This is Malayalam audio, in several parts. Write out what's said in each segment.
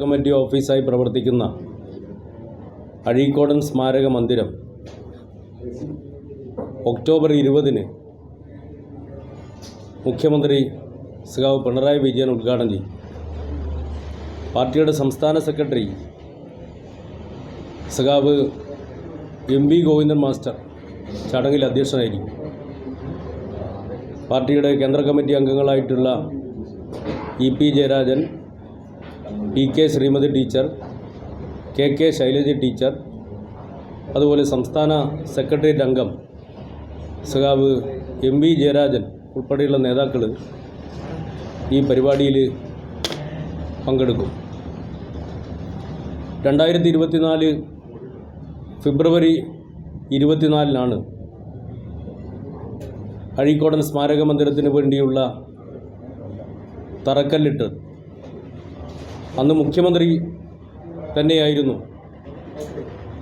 കമ്മിറ്റി ഓഫീസായി പ്രവർത്തിക്കുന്ന അഴീക്കോടൻ സ്മാരക മന്ദിരം ഒക്ടോബർ ഇരുപതിന് മുഖ്യമന്ത്രി സഖാവ് പിണറായി വിജയൻ ഉദ്ഘാടനം ചെയ്യും. പാർട്ടിയുടെ സംസ്ഥാന സെക്രട്ടറി സഖാവ് എം വി ഗോവിന്ദൻ മാസ്റ്റർ ചടങ്ങിൽ അധ്യക്ഷനായിരിക്കും. പാർട്ടിയുടെ കേന്ദ്ര committee അംഗങ്ങളായിട്ടുള്ള E P Jayarajan P K Sreemathi teacher K K Shailaja teacher അതുപോലെ സംസ്ഥാന സെക്രട്ടേറിയറ്റ് അംഗം സഖാവ് എം വി ജയരാജൻ ഉൾപ്പെടെയുള്ള നേതാക്കൾ ഈ പരിപാടിയിൽ പങ്കെടുക്കും. രണ്ടായിരത്തി ഇരുപത്തിനാല് ഫെബ്രുവരി ഇരുപത്തിനാലിനാണ് അഴീക്കോടൻ സ്മാരക മന്ദിരത്തിന് വേണ്ടിയുള്ള തറക്കല്ലിട്ട് അന്ന് മുഖ്യമന്ത്രി തന്നെയായിരുന്നു.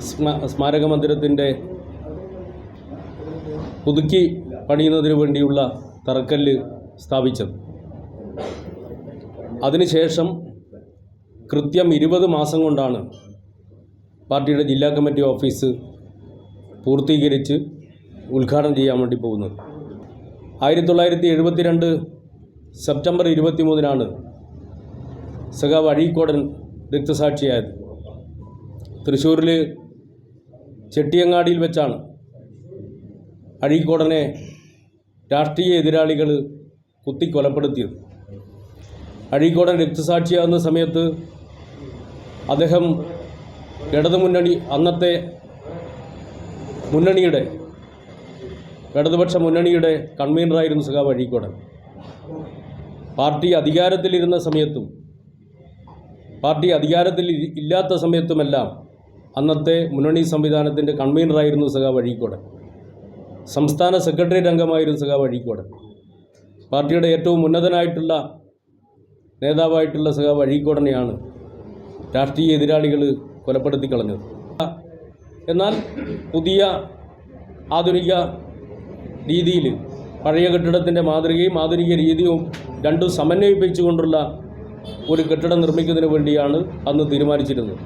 സ്മ സ്മാരക മന്ദിരത്തിന്റെ പുതുക്കി പണിയുന്നതിന് വേണ്ടിയുള്ള തറക്കല്ല് സ്ഥാപിച്ചത്. അതിനുശേഷം കൃത്യം ഇരുപത് മാസം കൊണ്ടാണ് പാർട്ടിയുടെ ജില്ലാ കമ്മിറ്റി ഓഫീസ് പൂർത്തീകരിച്ച് ഉദ്ഘാടനം ചെയ്യാൻ വേണ്ടി പോകുന്നത്. ആയിരത്തി തൊള്ളായിരത്തി എഴുപത്തിരണ്ട് സെപ്റ്റംബർ ഇരുപത്തി മൂന്നിനാണ് സഖാവ് അഴീക്കോടൻ രക്തസാക്ഷിയായത്. തൃശ്ശൂരിൽ ചെട്ടിയങ്ങാടിയിൽ വെച്ചാണ് അഴീക്കോടനെ രാഷ്ട്രീയ എതിരാളികൾ കുത്തിക്കൊലപ്പെടുത്തിയത്. അഴീക്കോടൻ രക്തസാക്ഷിയാകുന്ന സമയത്ത് അദ്ദേഹം ഇടതുമുന്നണി അന്നത്തെ മുന്നണിയുടെ ഇടതുപക്ഷ മുന്നണിയുടെ കൺവീനറായിരുന്നു സഖാവ് അഴീക്കോടൻ. പാർട്ടി അധികാരത്തിലിരുന്ന സമയത്തും പാർട്ടി അധികാരത്തിൽ ഇല്ലാത്ത സമയത്തുമെല്ലാം അന്നത്തെ മുന്നണി സംവിധാനത്തിന്റെ കൺവീനറായിരുന്നു സഖാവ് അഴീക്കോടൻ സംസ്ഥാന സെക്രട്ടേറിയറ്റ് അംഗമായിരുന്നു സഖാവ് അഴീക്കോടൻ പാർട്ടിയുടെ ഏറ്റവും ഉന്നതനായിട്ടുള്ള നേതാവായിട്ടുള്ള സഖാവ് അഴീക്കോടനെയാണ് രാഷ്ട്രീയ എതിരാളികൾ കൊലപ്പെടുത്തി കളഞ്ഞത്. എന്നാൽ പുതിയ ആധുനിക രീതിയിൽ പഴയ കെട്ടിടത്തിന്റെ മാതൃകയും ആധുനിക രീതിയും രണ്ടും സമന്വയിപ്പിച്ചുകൊണ്ടുള്ള ഒരു കെട്ടിടം നിർമ്മിക്കുന്നതിന് വേണ്ടിയാണ് അന്ന് തീരുമാനിച്ചിരുന്നത്.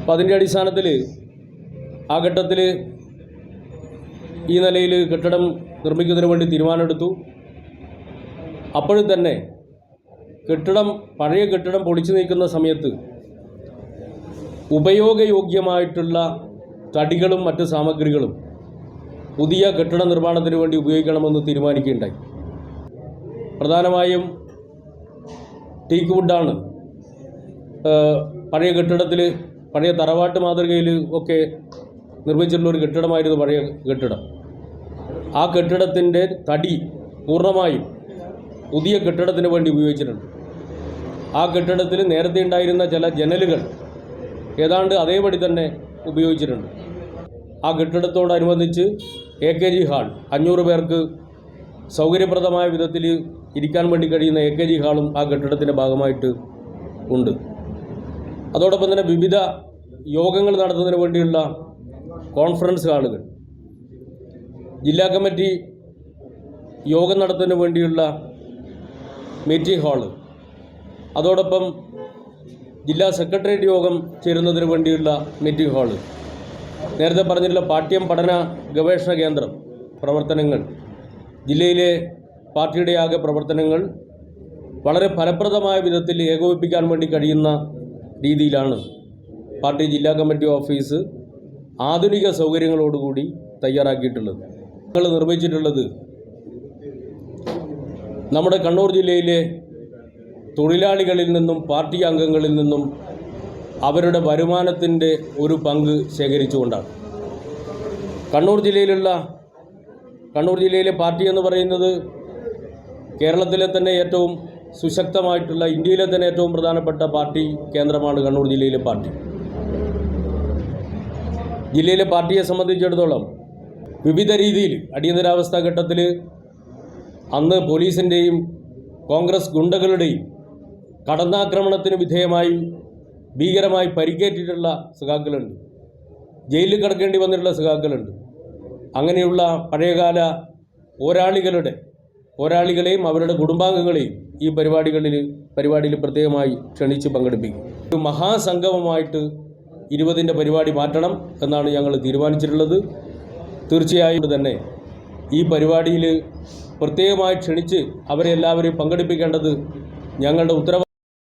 അപ്പോൾ അതിന്റെ അടിസ്ഥാനത്തിൽ ആ ഘട്ടത്തിൽ ഈ നിലയിൽ കെട്ടിടം നിർമ്മിക്കുന്നതിന് വേണ്ടി തീരുമാനമെടുത്തു. അപ്പോഴും തന്നെ കെട്ടിടം പഴയ കെട്ടിടം പൊളിച്ചു നീക്കുന്ന സമയത്ത് ഉപയോഗയോഗ്യമായിട്ടുള്ള തടികളും മറ്റ് സാമഗ്രികളും പുതിയ കെട്ടിട നിർമ്മാണത്തിന് വേണ്ടി ഉപയോഗിക്കണമെന്ന് തീരുമാനിക്കുകയുണ്ടായി. പ്രധാനമായും ടീക്ക് വുഡാണ് പഴയ കെട്ടിടത്തിൽ പഴയ തറവാട്ട് മാതൃകയിൽ ഒക്കെ നിർമ്മിച്ചിട്ടുള്ള ഒരു കെട്ടിടമായിരുന്നു പഴയ കെട്ടിടം. ആ കെട്ടിടത്തിന്റെ തടി പൂർണമായും പുതിയ കെട്ടിടത്തിന് വേണ്ടി ഉപയോഗിച്ചിട്ടുണ്ട്. ആ കെട്ടിടത്തിൽ നേരത്തെ ഉണ്ടായിരുന്ന ചില ജനലുകൾ ഏതാണ്ട് അതേപടി തന്നെ ഉപയോഗിച്ചിട്ടുണ്ട്. ആ കെട്ടിടത്തോടനുബന്ധിച്ച് എ കെ ജി ഹാൾ അഞ്ഞൂറ് പേർക്ക് സൗകര്യപ്രദമായ വിധത്തിൽ ഇരിക്കാൻ വേണ്ടി കഴിയുന്ന എ കെ ജി ഹാളും ആ കെട്ടിടത്തിന്റെ ഭാഗമായിട്ട് ഉണ്ട്. അതോടൊപ്പം തന്നെ വിവിധ യോഗങ്ങൾ നടത്തുന്നതിന് വേണ്ടിയുള്ള കോൺഫറൻസ് ഹാളുകൾ. ജില്ലാ കമ്മിറ്റി യോഗം നടത്തുന്നതിന് വേണ്ടിയുള്ള മീറ്റിംഗ് ഹാൾ. അതോടൊപ്പം ജില്ലാ സെക്രട്ടേറിയറ്റ് യോഗം ചേരുന്നതിന് വേണ്ടിയുള്ള മീറ്റിംഗ് ഹാൾ. നേരത്തെ പറഞ്ഞിട്ടുള്ള പാഠ്യം പഠന ഗവേഷണ കേന്ദ്രം പ്രവർത്തനങ്ങൾ. ജില്ലയിലെ പാർട്ടിയുടെ ആകെ പ്രവർത്തനങ്ങൾ വളരെ ഫലപ്രദമായ വിധത്തിൽ ഏകോപിപ്പിക്കാൻ വേണ്ടി കഴിയുന്ന രീതിയിലാണ് പാർട്ടി ജില്ലാ കമ്മിറ്റി ഓഫീസ് ആധുനിക സൗകര്യങ്ങളോടുകൂടി തയ്യാറാക്കിയിട്ടുള്ളത്. ഞങ്ങൾ നിർമ്മിച്ചിട്ടുള്ളത് നമ്മുടെ കണ്ണൂർ ജില്ലയിലെ തൊഴിലാളികളിൽ നിന്നും പാർട്ടി അംഗങ്ങളിൽ നിന്നും അവരുടെ വരുമാനത്തിന്റെ ഒരു പങ്ക് ശേഖരിച്ചുകൊണ്ടാണ്. കണ്ണൂർ ജില്ലയിലുള്ള കണ്ണൂർ ജില്ലയിലെ പാർട്ടി എന്ന് പറയുന്നത് കേരളത്തിലെ തന്നെ ഏറ്റവും സുശക്തമായിട്ടുള്ള ഇന്ത്യയിലെ തന്നെ ഏറ്റവും പ്രധാനപ്പെട്ട പാർട്ടി കേന്ദ്രമാണ് കണ്ണൂർ ജില്ലയിലെ പാർട്ടി. ജില്ലയിലെ പാർട്ടിയെ സംബന്ധിച്ചിടത്തോളം വിവിധ രീതിയിൽ അടിയന്തരാവസ്ഥ ഘട്ടത്തിൽ അന്ന് പോലീസിന്റെയും കോൺഗ്രസ് ഗുണ്ടകളുടെയും കടന്നാക്രമണത്തിന് വിധേയമായി ഭീകരമായി പരിക്കേറ്റിട്ടുള്ള സഖാക്കളുണ്ട്. ജയിലിൽ കിടക്കേണ്ടി വന്നിട്ടുള്ള സഖാക്കളുണ്ട്. അങ്ങനെയുള്ള പഴയകാല പോരാളികളുടെ പോരാളികളെയും അവരുടെ കുടുംബാംഗങ്ങളെയും ഈ പരിപാടികളിൽ പരിപാടിയിൽ പ്രത്യേകമായി ക്ഷണിച്ച് പങ്കെടുപ്പിക്കും. ഒരു മഹാസംഗമമായിട്ട് ഇരുപതിന്റെ പരിപാടി മാറ്റണം എന്നാണ് ഞങ്ങൾ തീരുമാനിച്ചിട്ടുള്ളത്. തീർച്ചയായും തന്നെ ഈ പരിപാടിയിൽ പ്രത്യേകമായി ക്ഷണിച്ച് അവരെ എല്ലാവരെയും പങ്കെടുപ്പിക്കേണ്ടത് ഞങ്ങളുടെ ഉത്തരവാദിത്വം